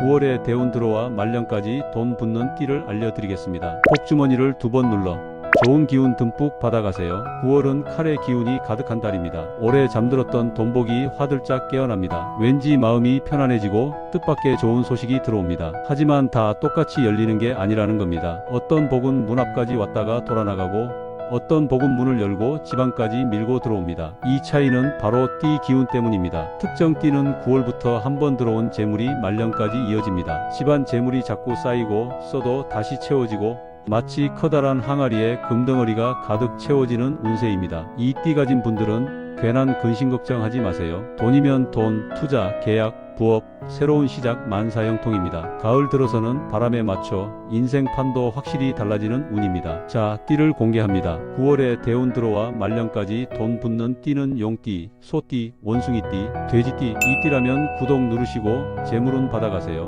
9월에 대운 들어와 말년까지 돈 붙는 띠를 알려드리겠습니다. 복주머니를 두 번 눌러 좋은 기운 듬뿍 받아가세요. 9월은 칼의 기운이 가득한 달입니다. 오래 잠들었던 돈복이 화들짝 깨어납니다. 왠지 마음이 편안해지고 뜻밖의 좋은 소식이 들어옵니다. 하지만 다 똑같이 열리는 게 아니라는 겁니다. 어떤 복은 문 앞까지 왔다가 돌아나가고 어떤 복은 문을 열고 집안까지 밀고 들어옵니다. 이 차이는 바로 띠 기운 때문입니다. 특정 띠는 9월부터 한 번 들어온 재물이 말년까지 이어집니다. 집안 재물이 자꾸 쌓이고 써도 다시 채워지고 마치 커다란 항아리에 금덩어리가 가득 채워지는 운세입니다. 이 띠 가진 분들은 괜한 근심 걱정하지 마세요. 돈이면 돈, 투자, 계약, 부업, 새로운 시작 만사형통입니다. 가을 들어서는 바람에 맞춰 인생판도 확실히 달라지는 운입니다. 자, 띠를 공개합니다. 9월에 대운 들어와 말년까지 돈 붙는 띠는 용띠, 소띠, 원숭이띠, 돼지띠, 이 띠라면 구독 누르시고 재물운 받아가세요.